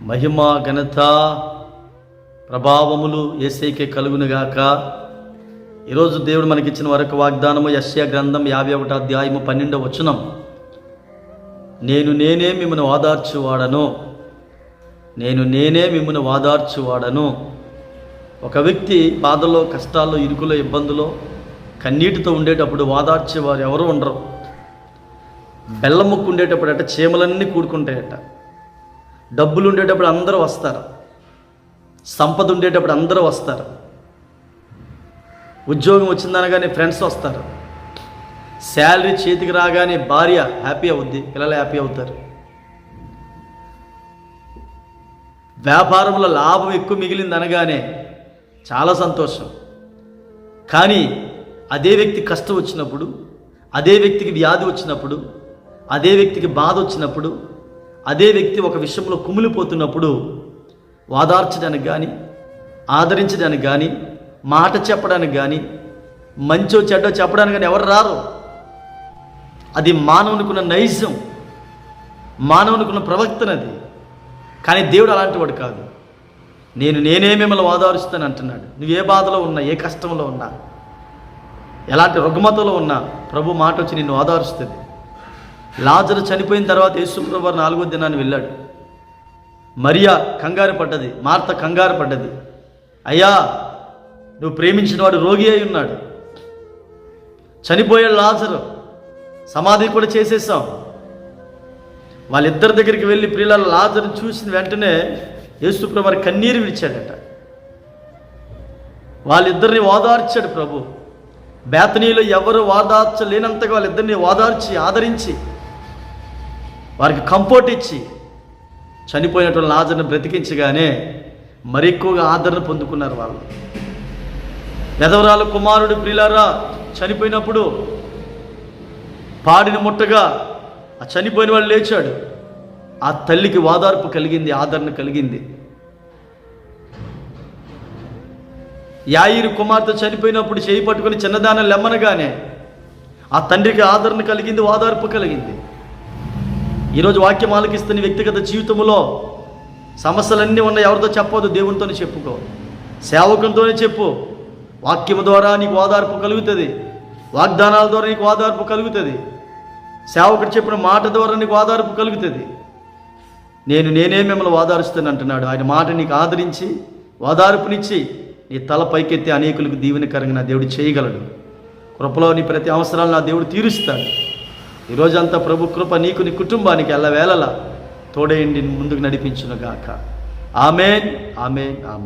మహిమ ఘనత ప్రభావములు ఏసైకే కలుగునుగాక. ఈరోజు దేవుడు మనకిచ్చిన వరకు వాగ్దానము యశ్య గ్రంథం యాభై ఒకటి అధ్యాయము పన్నెండవ వచనం. నేను నేనే మిమ్మల్ని వాదార్చువాడను. నేను నేనే మిమ్మల్ని వాదార్చువాడను. ఒక వ్యక్తి బాధలో కష్టాల్లో ఇరుకులో ఇబ్బందులో కన్నీటితో ఉండేటప్పుడు వాదార్చేవారు ఎవరు ఉండరు. బెల్లం ముక్కు ఉండేటప్పుడు అట చీమలన్నీ కూడుకుంటాయట. డబ్బులు ఉండేటప్పుడు అందరూ వస్తారు. సంపద ఉండేటప్పుడు అందరూ వస్తారు. ఉద్యోగం వచ్చిందనగానే ఫ్రెండ్స్ వస్తారు. శాలరీ చేతికి రాగానే భార్య హ్యాపీ అవుద్ది పిల్లలు హ్యాపీ అవుతారు. వ్యాపారంలో లాభం ఎక్కువ మిగిలింది అనగానే చాలా సంతోషం. కానీ అదే వ్యక్తి కష్టం వచ్చినప్పుడు అదే వ్యక్తికి వ్యాధి వచ్చినప్పుడు అదే వ్యక్తికి బాధ వచ్చినప్పుడు అదే వ్యక్తి ఒక విషయంలో కుమిలిపోతున్నప్పుడు వాదార్చడానికి కానీ ఆదరించడానికి కానీ మాట చెప్పడానికి కానీ మంచో చెడ్డో చెప్పడానికి కానీ ఎవరు రారు. అది మానవునికున్న నైజం మానవునికున్న ప్రవక్తనది కానీ దేవుడు అలాంటి వాడు కాదు. నేను నేనే మిమ్మల్ని వాదారుస్తాను అంటున్నాడు. నువ్వు ఏ బాధలో ఉన్నా ఏ కష్టంలో ఉన్నా ఎలాంటి రుగ్మతలో ఉన్నా ప్రభు మాట వచ్చి నిన్ను ఆధారుస్తుంది లాజరు చనిపోయిన తర్వాత యేసుప్రభు వారు నాలుగో దినాన్ని వెళ్ళాడు. మరియా కంగారు పడ్డది మార్త కంగారు పడ్డది. అయ్యా నువ్వు ప్రేమించిన వాడు రోగి అయి ఉన్నాడు. చనిపోయాడు లాజరు. సమాధి కూడా చేసేసాం వాళ్ళిద్దరి దగ్గరికి వెళ్ళి ప్రియుల లాజర్ని చూసిన వెంటనే యేసుప్రభు వారి కన్నీరు విడిచాడట వాళ్ళిద్దరిని ఓదార్చాడు ప్రభు. బేతనీలో ఎవరు వాదార్చలేనంతగా వాళ్ళిద్దరిని ఓదార్చి ఆదరించి వారికి కంఫర్ట్ ఇచ్చి చనిపోయినటువంటి లాజర్ని బ్రతికించగానే మరి ఎక్కువగా ఆదరణ పొందుకున్నారు వాళ్ళు. వెధవరాలు కుమారుడు ప్రిలారా చనిపోయినప్పుడు పాడిన ముట్టగా ఆ చనిపోయిన వాడు లేచాడు. ఆ తల్లికి వాదార్పు కలిగింది ఆదరణ కలిగింది. యాయిరు కుమార్తె చనిపోయినప్పుడు చేయి పట్టుకుని చిన్నదానం లెమ్మనగానే ఆ తండ్రికి ఆదరణ కలిగింది వాదార్పు కలిగింది. ఈరోజు వాక్యం ఆలకిస్తున్న వ్యక్తిగత జీవితంలో సమస్యలన్నీ ఉన్నాయి. ఎవరితో చెప్పవద్దు? దేవునితోనే చెప్పుకో. సేవకునితోనే చెప్పు. వాక్యం ద్వారా నీకు ఓదార్పు కలుగుతుంది. వాగ్దానాల ద్వారా నీకు ఓదార్పు కలుగుతుంది. సేవకుడు చెప్పిన మాట ద్వారా నీకు ఓదార్పు కలుగుతుంది. నేను నేనే మిమ్మల్ని ఓదారుస్తాను అంటున్నాడు. ఆయన మాట నీకు ఆదరించి ఓదార్పునిచ్చి నీ తల పైకెత్తి అనేకులకు దీవెనకరంగా నా దేవుడు చేయగలడు. కృపలో నీ ప్రతి అవసరాలు నా దేవుడు తీరుస్తాడు. ఈరోజంతా ప్రభు కృప నీకు నీ కుటుంబానికి ఎల్లవేళలా తోడేయండి ముందుకు నడిపించునుగాక. ఆమెన్ ఆమెన్ ఆమె